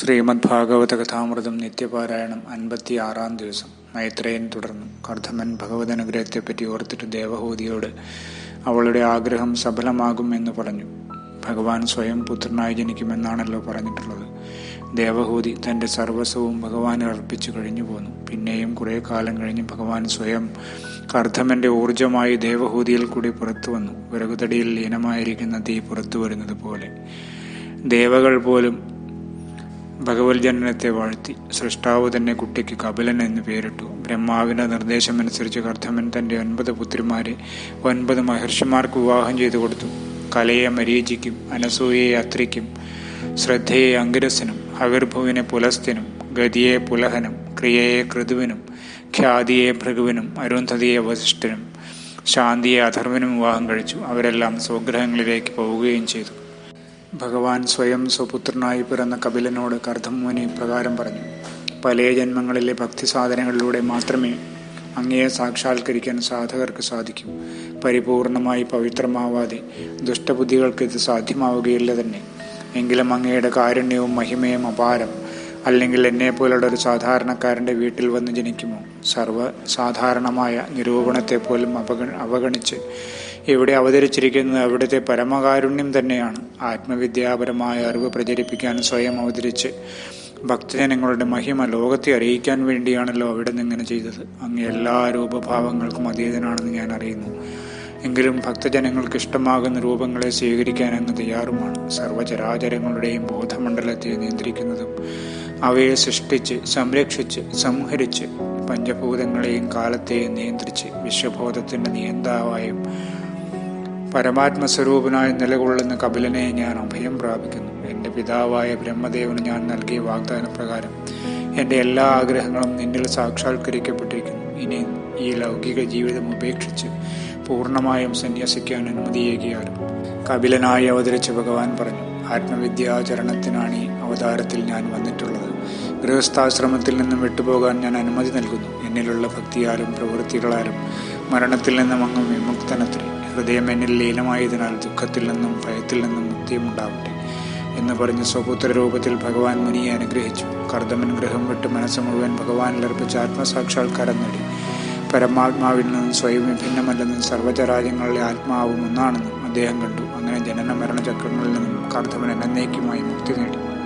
ശ്രീമദ് ഭാഗവത കഥാമൃതം നിത്യപാരായണം അൻപത്തി ആറാം ദിവസം. മൈത്രേയൻ തുടർന്നു. കർദ്ധമൻ ഭഗവത് അനുഗ്രഹത്തെപ്പറ്റി ഓർത്തിട്ട് ദേവഹൂതിയോട് അവളുടെ ആഗ്രഹം സഫലമാകും എന്ന് പറഞ്ഞു. ഭഗവാൻ സ്വയം പുത്രനായി ജനിക്കുമെന്നാണല്ലോ പറഞ്ഞിട്ടുള്ളത്. ദേവഹൂതി തന്റെ സർവസ്വവും ഭഗവാന് അർപ്പിച്ചു കഴിഞ്ഞു പോന്നു. പിന്നെയും കുറേ കാലം കഴിഞ്ഞ് ഭഗവാൻ സ്വയം കർദ്ധമന്റെ ഊർജമായി ദേവഹൂതിയിൽ കൂടി പുറത്തു വന്നു. വിറകുതടിയിൽ ലീനമായിരിക്കുന്ന തീ പുറത്തു വരുന്നത് പോലെ. ദേവകൾ പോലും ഭഗവത് ജനനത്തെ വാഴ്ത്തി സൃഷ്ടാവ് തന്നെ കുട്ടിക്ക് കപിലൻ എന്ന് പേരിട്ടു. ബ്രഹ്മാവിന്റെ നിർദ്ദേശമനുസരിച്ച് കർദ്ധമൻ തന്റെ ഒൻപത് പുത്രിമാരെ ഒൻപത് മഹർഷിമാർക്ക് വിവാഹം ചെയ്തു കൊടുത്തു. കലയെ മരീചിക്കും അനസൂയയെ അത്രിക്കും ശ്രദ്ധയെ അങ്കിരസനും അവിർഭുവിനെ പുലസ്ത്യനും ഗതിയെ പുലഹനും ക്രിയയെ കൃതുവിനും ഖ്യാതിയെ ഭൃഗുവിനും അരുന്ധതിയെ വസിഷ്ഠനും ശാന്തിയെ അധർവനും വിവാഹം കഴിച്ചു. അവരെല്ലാം സ്വഗ്രഹങ്ങളിലേക്ക് പോവുകയും ചെയ്തു. ഭഗവാൻ സ്വയം സ്വപുത്രനായി പിറന്ന കപിലനോട് കർദ്ധമുനി പ്രകാരം പറഞ്ഞു പല ജന്മങ്ങളിലെ ഭക്തി സാധനങ്ങളിലൂടെ മാത്രമേ അങ്ങയെ സാക്ഷാത്കരിക്കാൻ സാധകർക്ക് സാധിക്കൂ. പരിപൂർണമായി പവിത്രമാവാതെ ദുഷ്ടബുദ്ധികൾക്ക് ഇത് സാധ്യമാവുകയില്ല തന്നെ. എങ്കിലും അങ്ങയുടെ കാരുണ്യവും മഹിമയും അപാരം. അല്ലെങ്കിൽ എന്നെ പോലുള്ള ഒരു സാധാരണക്കാരന്റെ വീട്ടിൽ വന്ന് ജനിക്കുമോ? സർവ സാധാരണമായ നിരൂപണത്തെ പോലും അവഗ അവഗണിച്ച് ഇവിടെ അവതരിച്ചിരിക്കുന്നത് അവിടുത്തെ പരമകാരുണ്യം തന്നെയാണ്. ആത്മവിദ്യാപരമായ അറിവ് പ്രചരിപ്പിക്കാൻ സ്വയം അവതരിച്ച് ഭക്തജനങ്ങളുടെ മഹിമ ലോകത്തെ അറിയിക്കാൻ വേണ്ടിയാണല്ലോ അവിടെ നിന്ന് ഇങ്ങനെ ചെയ്തത്. അങ്ങ് എല്ലാ രൂപഭാവങ്ങൾക്കും അതീതനാണെന്ന് ഞാൻ അറിയുന്നു. എങ്കിലും ഭക്തജനങ്ങൾക്ക് ഇഷ്ടമാകുന്ന രൂപങ്ങളെ സ്വീകരിക്കാൻ അങ്ങ് തയ്യാറുമാണ്. സർവചരാചരങ്ങളുടെയും ബോധമണ്ഡലത്തെ നിയന്ത്രിക്കുന്നതും അവയെ സൃഷ്ടിച്ച് സംരക്ഷിച്ച് സംഹരിച്ച് പഞ്ചഭൂതങ്ങളെയും കാലത്തെയും നിയന്ത്രിച്ച് വിശ്വബോധത്തിന്റെ നിയന്താവായും പരമാത്മസ്വരൂപനായി നിലകൊള്ളുന്ന കപിലനെ ഞാൻ അഭയം പ്രാപിക്കുന്നു. എന്റെ പിതാവായ ബ്രഹ്മദേവന് ഞാൻ നൽകിയ വാഗ്ദാനപ്രകാരം എന്റെ എല്ലാ ആഗ്രഹങ്ങളും നിന്നിൽ സാക്ഷാത്കരിക്കപ്പെട്ടിരിക്കുന്നു. ഇനി ഈ ലൗകിക ജീവിതം ഉപേക്ഷിച്ച് പൂർണമായും സന്യാസിക്കാൻ അനുമതിയേകിയാലും കപിലനായി അവതരിച്ച ഭഗവാൻ പറഞ്ഞു ആത്മവിദ്യാചരണത്തിനാണ് ഈ അവതാരത്തിൽ ഞാൻ വന്നിട്ടുള്ളത്. ഗൃഹസ്ഥാശ്രമത്തിൽ നിന്നും വിട്ടുപോകാൻ ഞാൻ അനുമതി നൽകുന്നു. എന്നിലുള്ള ഭക്തിയാലും പ്രവൃത്തികളാലും മരണത്തിൽ നിന്നും അങ്ങ് വിമുക്തനത്രേ. ഹൃദയം എന്നിൽ ലീനമായതിനാൽ ദുഃഖത്തിൽ നിന്നും ഭയത്തിൽ നിന്നും മുക്തിയുമുണ്ടാവട്ടെ എന്ന് പറഞ്ഞ് സ്വപുത്ര രൂപത്തിൽ ഭഗവാൻ മുനിയെ അനുഗ്രഹിച്ചു. കർദമൻ ഗൃഹം വിട്ട് മനസ്സ് മുഴുവൻ ഭഗവാൻ അർപ്പിച്ച ആത്മസാക്ഷാത്കാരം നേടി. പരമാത്മാവിൽ നിന്നും സ്വയം വിഭിന്നമല്ലെന്നും സർവചരാജ്യങ്ങളിലെ ആത്മാവും ഒന്നാണെന്നും അദ്ദേഹം കണ്ടു. അങ്ങനെ ജനന മരണചക്രങ്ങളിൽ നിന്നും കർദമൻ എന്നേക്കുമായി മുക്തി നേടി.